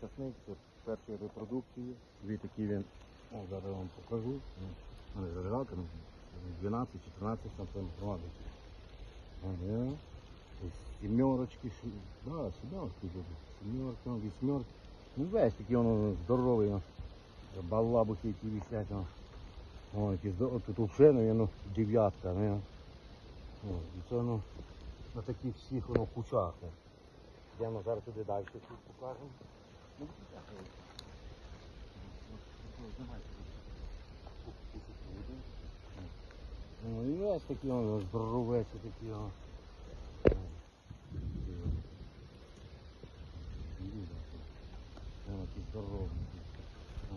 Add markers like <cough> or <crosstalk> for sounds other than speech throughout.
красний, це першої репродукції. Такі він, о, зараз вам покажу. Ну, в зажигалка, ну, 12 14 сантиметрів. Ось Сімерочки, да, сімерочки тут. Сімерки, вісьмерки. Ну весь такий воно здоровий. ну. Балабухи які висять. ну. О, які здорові. Тут взагалі, ну, дев'ятка. І це ну, на таких всіх воно кучах. Ну. Йдемо зараз туди далі тут покажемо. Ну. Ну. Ну, і весь такі воно здоровечі такі. О. О, які здорові. О.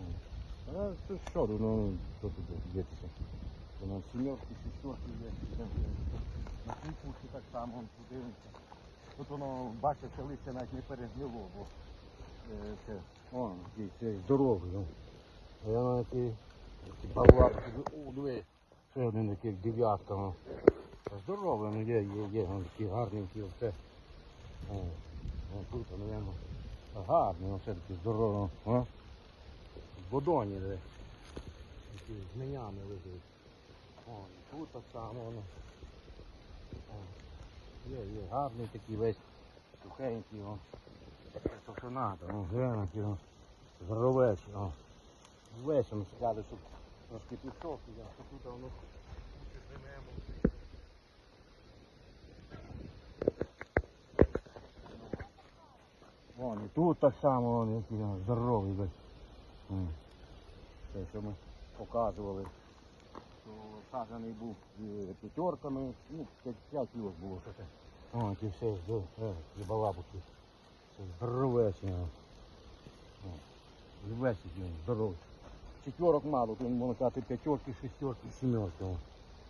А це що, ну, що тут дітися? Це на сімерки, шістерки є. На кукуші так само он подивимося. Тут воно, бачите, листя навіть не перегнило, бо е, це, о, це здоровий. Ну. А я на ті балак, о, диви, ще один такий дев'ятка. Ну. Здоровий, ну є, є, є, він такий гарненький, оце. О, тут, наверное, гарний, оце такий здоровий. О. В водоні, де. Такі з менями лежить. О, і тут так само воно. Є, є, гарний такий весь сухенький, о. То що надо, о, гляньте, о. Весь він сказали, щоб трошки пішов, я тут воно прижимемо. Вон, і тут так само, вон, який здоровий весь. Те, що ми показували, що саджаний був е, п'ятерками, ну, 5 кіло було це. О, ті все е, балабуки. О, І весь який він здоровий. Четверок мало, то можна казати п'ятерки, шестерки, сімерки.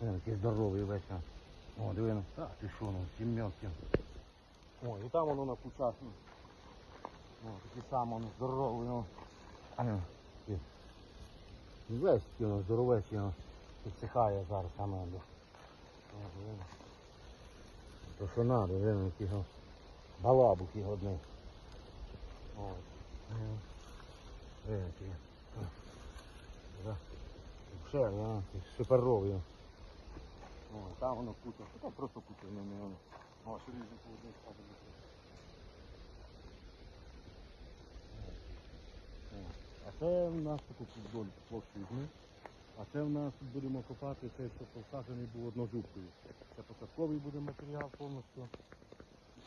Е, який здоровий весь. о. Диви, ну, так, ти що, ну, сімерки. О, і там воно на кучах. ну, О, такий сам воно здоровий. О. А, ну. І Весь здоровечий, воно підсихає зараз саме. О. То що надо, диви, який його балабуки одні. От. Е, диви, який. О. Да. Ще, да, суперовий. О, там воно куча. Та просто куча в мене. А це в нас таку вдоль площу. А це в нас будемо копати цей, що посаджений був однозубкою. Це посадковий буде матеріал повністю.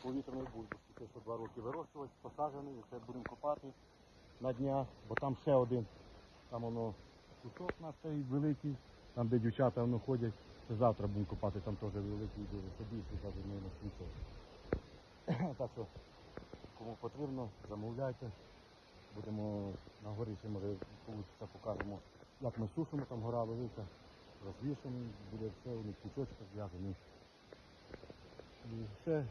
Повітряний бульбашки. Це що два роки вирощувати, посаджений, і це будемо копати на днях, бо там ще один. Там воно кусок на цей великий, там де дівчата воно ходять. Це завтра будемо копати, там теж великий дуже собі, навіть не на 700. <clears throat> Так що, кому потрібно, замовляйте. Будемо на горі може вийде, покажемо, як ми сушимо, там гора велика, розвішаний, буде все, у них кучочок зв'язаний. І все,